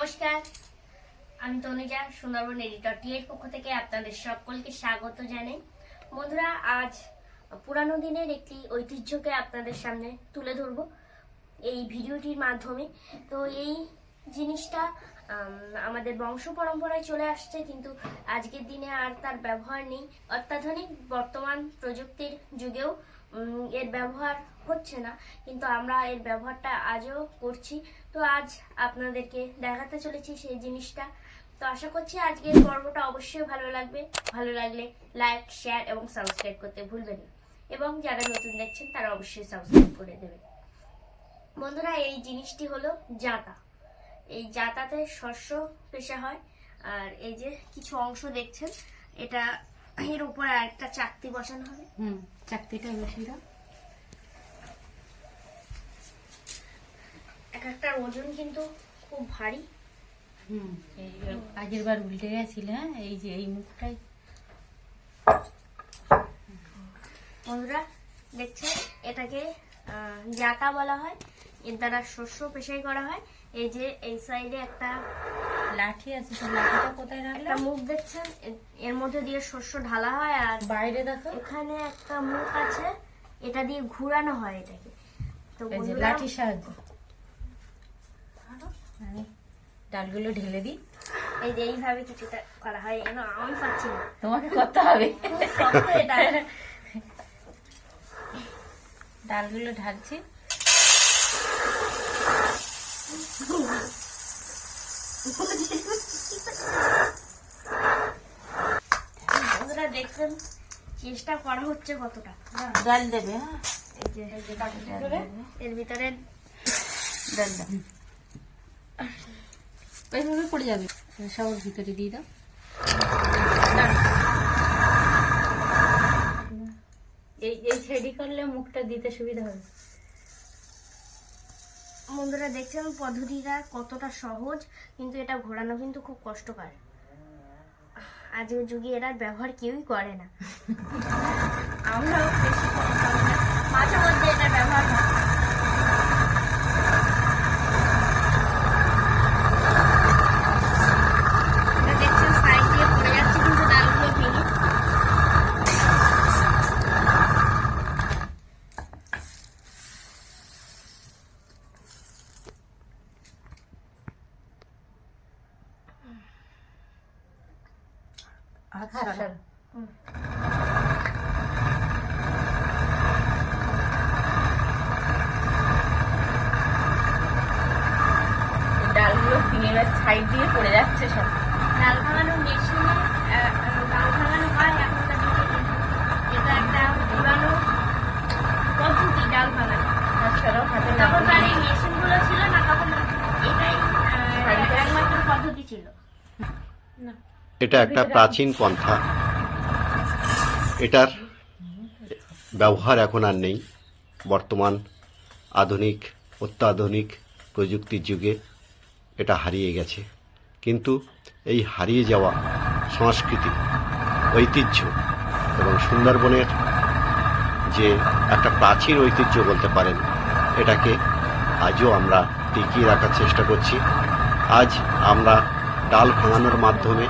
নমস্কার। আমি তনুজা সুন্দরবন এডিটর এর পক্ষ থেকে আপনাদের সকলকে স্বাগত জানাই। বন্ধুরা আজ পুরানো দিনের একটি ঐতিহ্যকে আপনাদের সামনে তুলে ধরব এই ভিডিওটির মাধ্যমে। তো এই জিনিসটা আম, আমাদের বংশ পরম্পরায় চলে আসছে কিন্তু আজকের দিনে আর তার ব্যবহার নেই। অত্যাধুনিক বর্তমান প্রযুক্তির যুগেও এর ব্যবহার হচ্ছে না, কিন্তু আমরা এর ব্যবহারটা আজও করছি। তো আজ আপনাদেরকে দেখাতে চলেছি সেই জিনিসটা। তো আশা করছি আজকের পর্বটা অবশ্যই ভালো লাগবে। ভালো লাগলে লাইক, শেয়ার এবং সাবস্ক্রাইব করতে ভুলবেন না। এবং যারা নতুন দেখছেন, তারা অবশ্যই সাবস্ক্রাইব করে দেবেন। বন্ধুরা, এই জিনিসটি হলো জাতা। এই জাতাতে শস্য পেশা হয়। আর এই যে কিছু অংশ দেখছেন, এটা এর উপরে আরেকটা চাকতি বসানো হবে। হুম চাকতিটা বেশি দাও এক একটার ওজন কিন্তু খুব ভারী। হুম এই আগের বার উল্টে গেছিল হ্যাঁ এই যে এই মুখটাই। বন্ধুরা দেখছেন এটাকে জাতা বলা হয়। এর দ্বারা শস্য পেশাই করা হয়। এই যে এই সাইডে একটা লাঠি আছে তো লাঠিটা কোথায় রাখলাম মুখ দেখছেন? এর মধ্যে দিয়ে শস্য ঢালা হয় আর বাইরে দেখো। এখানে একটা মুখ আছে এটা দিয়ে ঘুরানো হয় এটাকে। তো লাঠির সাহায্য। ডালগুলো ঢেলে দিই। এই যে এইভাবে কিছুটা করা হয় এন আমি পাচ্ছি না। তোমাকে করতে হবে। এটা ডালগুলো ঢালছি। বন্ধুরা দেখছেন চেষ্টা করা হচ্ছে কতটা। ডাল দেবে হ্যাঁ? দেবে। এর ভিতরে ডাল দাও ওইভাবে পড়ে যাবে। সব ভিতরে দিয়ে দাও। এই এই ছেড়ি করলে মুখটা দিতে সুবিধা হবে। বন্ধুরা দেখছেন পদ্ধতিটা কতটা সহজ কিন্তু এটা ঘোরানো কিন্তু খুব কষ্টকর। আজকের যুগে এটার ব্যবহার কেউই করে না। আমরাও বেশি মাঝে মধ্যে এটা ব্যবহার হয় এটা দেখছেন সাইড দিয়ে পড়ে যাচ্ছে কিন্তু ডালগুলো ভেঙে আচ্ছা। ডালগুলো ভেঙে সাইড দিয়ে পড়ে যাচ্ছে সব। ডাল ভাঙানোর মেশিনে আহ, ডাল ভাঙানো হয় এখনকার দিনে কিন্তু এটা একটা পুরানো পদ্ধতি ডাল ভাঙানো তাছাড়াও হাতে তখন লাগানো আর এই মেশিনগুলো ছিল না তখন এটাই আহ, একমাত্র পদ্ধতি ছিল না এটা একটা প্রাচীন পন্থা। এটার ব্যবহার এখন আর নেই। বর্তমান আধুনিক অত্যাধুনিক প্রযুক্তির যুগে এটা হারিয়ে গেছে। কিন্তু এই হারিয়ে যাওয়া সংস্কৃতি ঐতিহ্য এবং সুন্দরবনের যে একটা প্রাচীন ঐতিহ্য বলতে পারেন এটাকে আজও আমরা টিকিয়ে রাখার চেষ্টা করছি। আজ আমরা ডাল ভাঙানোর মাধ্যমে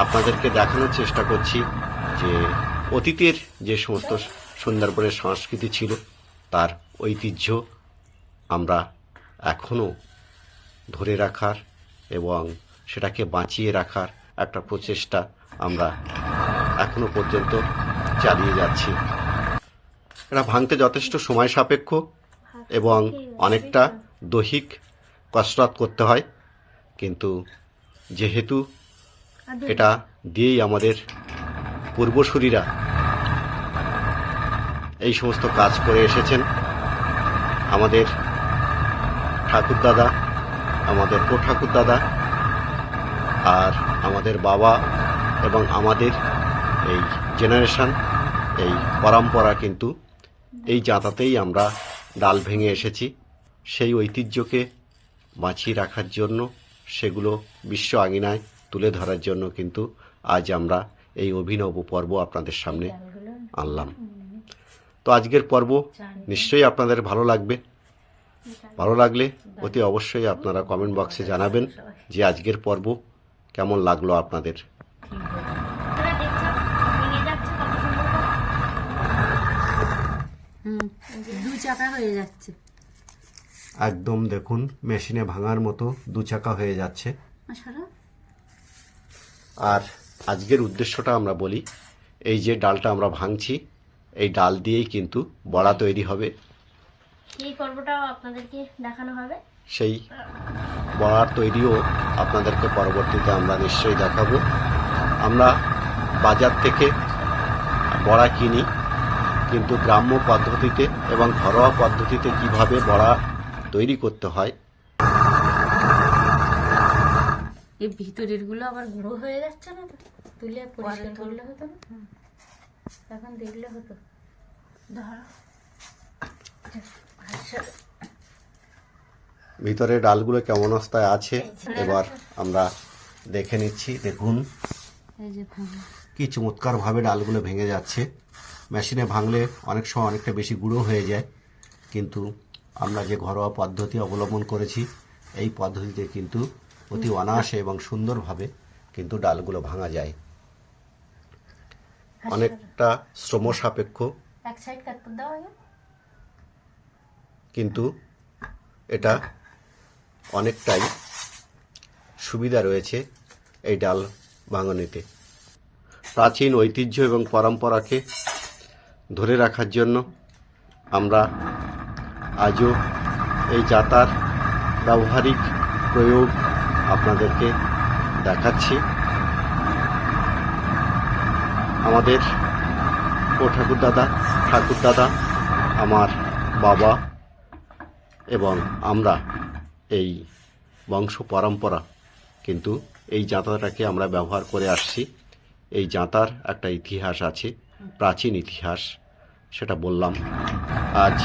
আপনাদেরকে দেখানোর চেষ্টা করছি যে অতীতের যে সমস্ত সুন্দরবনের সংস্কৃতি ছিল, তার ঐতিহ্য আমরা এখনও ধরে রাখার এবং সেটাকে বাঁচিয়ে রাখার একটা প্রচেষ্টা আমরা এখনও পর্যন্ত চালিয়ে যাচ্ছি। এটা ভাঙতে যথেষ্ট সময় সাপেক্ষ এবং অনেকটা দৈহিক কসরত করতে হয়, কিন্তু যেহেতু এটা দিয়েই আমাদের পূর্বসূরীরা এই সমস্ত কাজ করে এসেছেন। আমাদের ঠাকুরদাদা আমাদের ঠাকুরদাদা আর আমাদের বাবা এবং আমাদের এই জেনারেশন, এই পরম্পরা কিন্তু এই জাতাতেই আমরা ডাল ভেঙে এসেছি। সেই ঐতিহ্যকে বাঁচিয়ে রাখার জন্য সেগুলো বিশ্ব আঙিনায় তুলে ধরার জন্য কিন্তু আজ আমরা এই অভিনব পর্ব আপনাদের সামনে আনলাম। তো আজকের পর্ব নিশ্চয়ই আপনাদের ভালো লাগবে। ভালো লাগলে অতি অবশ্যই আপনারা কমেন্ট বক্সে জানাবেন যে আজকের পর্ব কেমন লাগল আপনাদের। দু চাকা হয়ে যাচ্ছে। একদম দেখুন মেশিনে ভাঙার মতো দু চাকা হয়ে যাচ্ছে। আর আজকের উদ্দেশ্যটা আমরা বলি এই যে ডালটা আমরা ভাঙছি এই ডাল দিয়েই কিন্তু বড়া তৈরি হবে। এই পর্বটাও আপনাদেরকে দেখানো হবে? সেই বড়ার তৈরিও আপনাদেরকে পরবর্তীতে আমরা নিশ্চয়ই দেখাবো। আমরা বাজার থেকে বড়া কিনি কিন্তু গ্রাম্য পদ্ধতিতে এবং ঘরোয়া পদ্ধতিতে কীভাবে বড়া তৈরি করতে হয় এই ভিতরেরগুলো আবার গুঁড়ো হয়ে যাচ্ছে না তো? তুলে পরিষ্কার করলে হতো না? দেখলে হতো। ধরো। আচ্ছা। ভিতরে ডালগুলো কেমন অবস্থায় আছে? এবার আমরা দেখে নিচ্ছি দেখুন। এই যে ভাঙা। কি চমৎকারভাবে ডালগুলো ভেঙে যাচ্ছে। মেশিনে ভাঙলে অনেক সময় অনেকটা বেশি গুঁড়ো হয়ে যায়। কিন্তু আমরা যে ঘরোয়া পদ্ধতি অবলম্বন করেছি এই পদ্ধতিতে কিন্তু অতি অনায়াসে এবং সুন্দরভাবে কিন্তু ডালগুলো ভাঙা যায়। অনেকটা শ্রম সাপেক্ষ কিন্তু এটা অনেকটাই সুবিধা রয়েছে এই ডাল ভাঙনিতে। প্রাচীন ঐতিহ্য এবং পরম্পরাকে ধরে রাখার জন্য আমরা আজও এই যাতার ব্যবহারিক প্রয়োগ আপনাদেরকে দেখাচ্ছি। আমাদের ও ঠাকুরদাদা ঠাকুরদাদা আমার বাবা এবং আমরা এই বংশ পরম্পরা কিন্তু এই জাঁতাটাকে আমরা ব্যবহার করে আসছি। এই জাঁতার একটা ইতিহাস আছে, প্রাচীন ইতিহাস, সেটা বললাম। আজ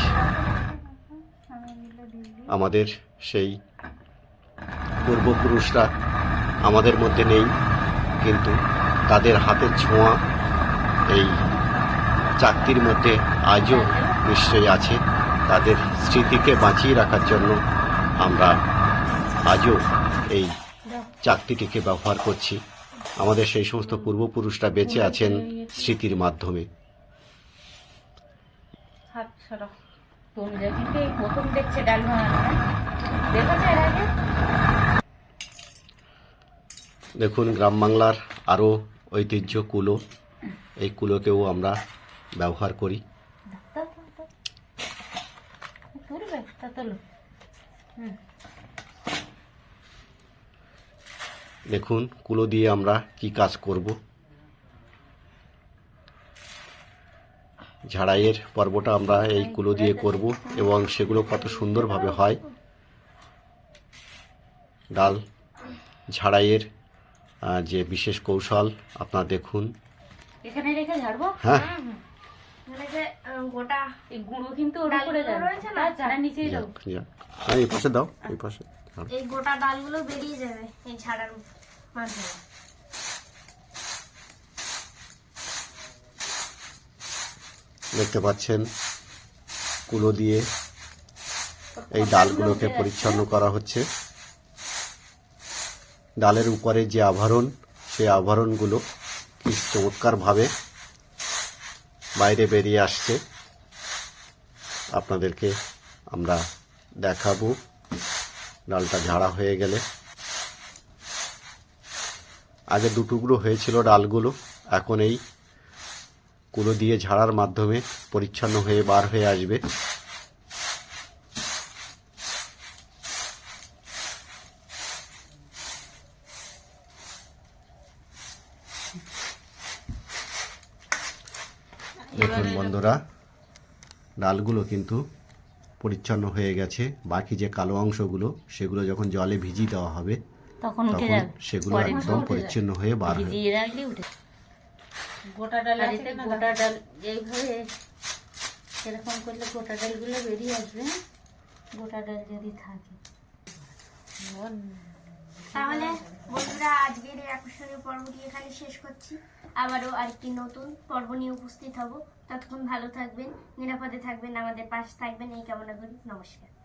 আমাদের সেই পূর্বপুরুষরা আমাদের মধ্যে নেই, কিন্তু তাদের হাতের ছোঁয়া এই চাকতির মধ্যে আজও নিশ্চয়ই আছে। তাদের স্মৃতিকে বাঁচিয়ে রাখার জন্য আমরা আজও এই চাকতিটিকে ব্যবহার করছি। আমাদের সেই সমস্ত পূর্বপুরুষরা বেঁচে আছেন স্মৃতির মাধ্যমে। প্রথম দেখছে ডাল ভাঙানো হ্যাঁ? দেখেছে এর আগে? দেখুন, গ্রাম বাংলার আরও ঐতিহ্য কুলো এই কুলোকেও আমরা ব্যবহার করি। দেখুন, কুলো দিয়ে আমরা কি কাজ করব। ঝাড়াইয়ের পর্বটা আমরা এই কুলো দিয়ে করব এবং সেগুলো কত সুন্দরভাবে হয়। ডাল, ঝাড়াইয়ের যে বিশেষ কৌশল আপনারা দেখুন। এখানে রেখে ঝাড়বো? হ্যাঁ। যে আহ, গোটা এই গুঁড়ো কিন্তু ওর উপরে রয়েছে না? তার নিচেই যাক, এই পাশে দাও এই পাশে। এই গোটা ডালগুলো বেরিয়ে যাবে এই ছাড়ার মাধ্যমে দেখতে পাচ্ছেন কুলো দিয়ে এই ডালগুলোকে পরিচ্ছন্ন করা হচ্ছে। ডালের উপরে যে আভরণ, সেই আভরণগুলো কি চমৎকারভাবে বাইরে বেরিয়ে আসছে, আপনাদেরকে আমরা দেখাবো। ডালটা ঝাড়া হয়ে গেলে। আগে দুটুকরো হয়েছিল ডালগুলো, এখন এই কুলো দিয়ে ঝাড়ার মাধ্যমে পরিচ্ছন্ন হয়ে বার হয়ে আসবে। দেখুন বন্ধুরা ডালগুলো কিন্তু পরিচ্ছন্ন হয়ে গেছে। বাকি যে কালো অংশগুলো সেগুলো যখন জলে ভিজিয়ে দেওয়া হবে তখন উঠে যাবে। সেগুলো একদম। পরিচ্ছন্ন হয়ে বার হবে ভিজিয়ে রাখলে উঠে গোটা ডাল আছে গোটা ডাল এইভাবে সেরকম করলে গোটা ডালগুলো বেরিয়ে আসবে। গোটা ডাল যদি থাকে। তাহলে বন্ধুরা, আজকের এই আকর্ষণীয় পর্বটি এখানে শেষ করছি। আবারও আরেকটি নতুন পর্ব নিয়ে উপস্থিত হব। ততক্ষণ ভালো থাকবেন, নিরাপদে থাকবেন, আমাদের পাশে থাকবেন। এই কামনা করি। নমস্কার।